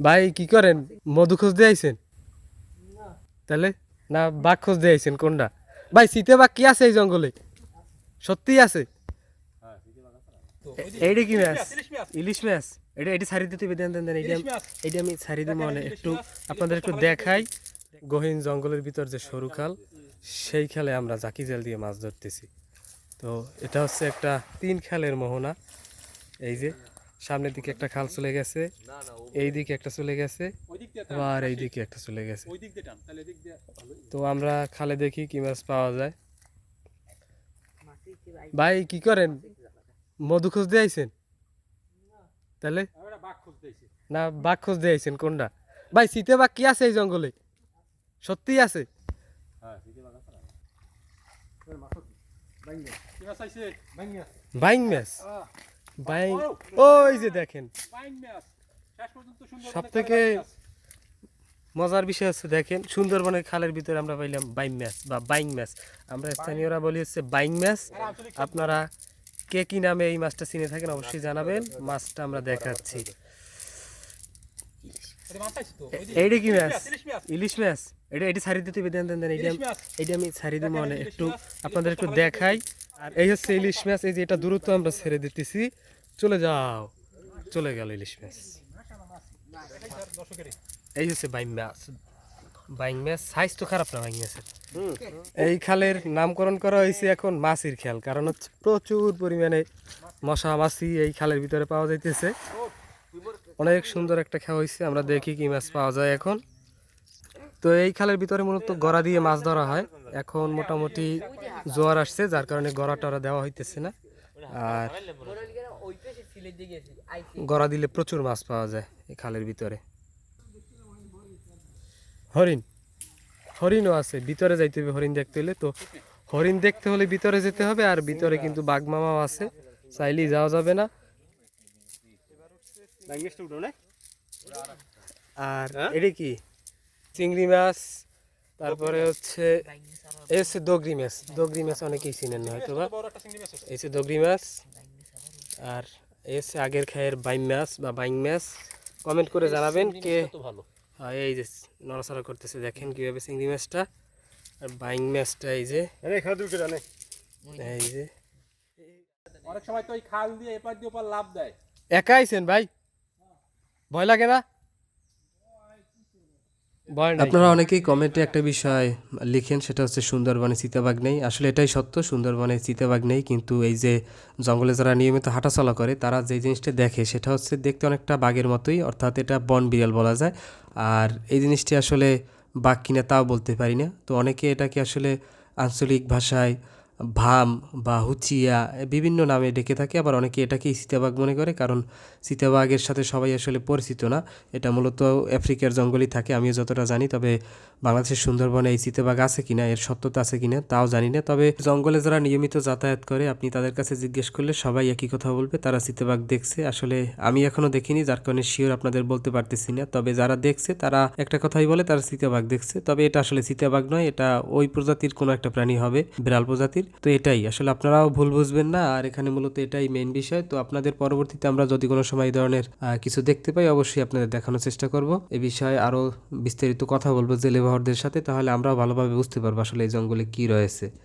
ভাই কি করেন? মধু খোঁজ দিয়ে আইছেন? তাহলে? না বাঘ খোঁজ দিয়ে আইছেন কোনটা? ভাই শীতে বাঘ কি আছে এই জঙ্গলে? সত্যি আছে? এইটা কি মাছ ইলিশ মাছ এটা এটি ছাড়ি দিতে দেন দেন দেন এইটা আমি- ছাড়ি দিব মানে একটু আপনাদের একটু দেখাই। গহীন জঙ্গলের ভিতর যে সরু খাল সেই খালে আমরা জাকি জাল দিয়ে মাছ ধরতেছি। তো এটা হচ্ছে একটা তিন খালের মোহনা। এই যে সামনের দিকে একটা খাল চলে গেছে এই দিকে একটা চলে গেছে আবার এই দিকে একটা চলে গেছে। তো আমরা খালে দেখি কি মাছ পাওয়া যায়। ভাই কি করেন? মধু খোঁজ দিয়ে আইছেন? তাহলে? না বাঘ খোঁজ দিয়ে আইছেন কোনটা? ভাই শীতে বাঘ কি আছে এই জঙ্গলে? সত্যি আছে। বাইং মাছ? বাইং। ওই যে দেখেন। সব থেকে মজার বিষয় হচ্ছে দেখেন সুন্দরবনের খালের ভিতরে আমরা পাইলাম বাইং ম্যাচ বা বাইং ম্যাচ। আমরা স্থানীয়রা বলি হচ্ছে বাইং ম্যাচ। আপনারা কে কি নামে এই মাছটা চিনে থাকেন অবশ্যই জানাবেন। মাছটা আমরা দেখাচ্ছি। এইটা কি মাছ ইলিশ মাছ এটা এটি ছাড়ি দিতে দেন দেন দেন এইটা আমি- এইটা আমি ছাড়ি দিব মানে একটু আপনাদের একটু দেখাই। আর এই হচ্ছে ইলিশ মাছ এই যে এটা দূরত্ব আমরা ছেড়ে দিতেছি। চলে যাও। চলে গেল ইলিশ মাছ এই হচ্ছে বাইং মাছ বাইং মাছ সাইজ তো খারাপ না বাইং মাছের এই খালের নামকরণ করা হয়েছে এখন মাছির খেল কারণ হচ্ছে প্রচুর পরিমাণে মশা মাছি এই খালের ভিতরে পাওয়া যাইতেছে। অনেক সুন্দর একটা খাওয়া হয়েছে আমরা দেখি কি মাছ পাওয়া যায় এখন। তো এই খালের ভিতরে মূলত গড়া দিয়ে মাছ ধরা হয়। এখন মোটামুটি জোয়ার আসছে যার কারণে গড়া টরা দেওয়া হইতেছে না। আর গড়া দিলে প্রচুর মাছ পাওয়া যায় এই খালের ভিতরে। হরিণ হরিণও আছে ভিতরে যাইতে হবে হরিণ দেখতে হলে। তো হরিণ দেখতে হলে ভিতরে যেতে হবে আর ভিতরে কিন্তু বাঘ মামাও আছে চাইলেই যাওয়া যাবে না। আর এটা কি? চিংড়ি মাছ তারপরে হচ্ছে এই হচ্ছে দগরি মাছ দগরি মাছ অনেকেই চিনেন না হয়তো বা। এই হচ্ছে দগরি মাছ আর এই হচ্ছে আগের খায়ের বাইম মাছ বা বাইং মাছ। কমেন্ট করে জানাবেন কে হ্যাঁ, এই যে নড়াচড়া করতেছে দেখেন কীভাবে চিংড়ি মাছটা। আর বাইং মাছটা এই যে এই যে। অনেক সময় তো ওই খাল দিয়ে এপার দিয়ে ওপার লাভ দেয়। একা আইছেন ভাই? ভয় লাগে না? আপনারা অনেকেই কমেন্টে একটা বিষয় লিখেন, সেটা হচ্ছে সুন্দরবনে চিতাবাঘ নেই। আসলে এটাই সত্য সুন্দরবনে চিতাবাঘ নেই, কিন্তু এই যে জঙ্গলে যারা নিয়মিত হাঁটাচলা করে, তারা যে জিনিসটা দেখে, সেটা হচ্ছে দেখতে অনেকটা বাঘের মতোই, অর্থাৎ এটা বন বিড়াল বলা যায়। আর এই জিনিসটি আসলে বাঘ কিনা তাও বলতে পারি না। তো অনেকে এটাকে আসলে আঞ্চলিক ভাষায় ভাম বা হুচিয়া বিভিন্ন নামে ডেকে থাকে। আবার অনেকে এটাকেই সীতাবাঘ মনে করে, কারণ সীতাবাঘের সাথে সবাই আসলে পরিচিত না। এটা মূলত আফ্রিকার জঙ্গলই থাকে, আমিও যতটা জানি। তবে বাংলাদেশের সুন্দরবনে এই চিতাবাঘ আছে কিনা, এর সত্যতা আছে কিনা, তাও জানি না। তবে জঙ্গলে যারা নিয়মিত যাতায়াত করে, আপনি তাদের কাছে জিজ্ঞেস করলে সবাই একই কথা বলবে, তারা চিতাবাঘ দেখছে। আসলে আমি এখনও দেখিনি, যার কারণে শিওর আপনাদের বলতে পারতেছি না। তবে যারা দেখছে, তারা একটা কথাই বলে, তারা চিতাবাঘ দেখছে। তবে এটা আসলে চিতাবাঘ নয়, এটা ওই প্রজাতির কোনো একটা প্রাণী হবে, বিড়াল প্রজাতির। তো এটাই, আসলে আপনারাও ভুল বুঝবেন না, আর এখানে মূলত এটাই মেন বিষয়। তো আপনাদের পরবর্তীতে আমরা যদি কোনো সময় এই ধরনের কিছু দেখতে পাই, অবশ্যই আপনাদের দেখানোর চেষ্টা করব। এ বিষয়ে আরও বিস্তারিত কথা বলব জেলে বাহরদের সাথে, তাহলে আমরাও ভালোভাবে বুঝতে পারব আসলে এই জঙ্গলে কি রয়েছে।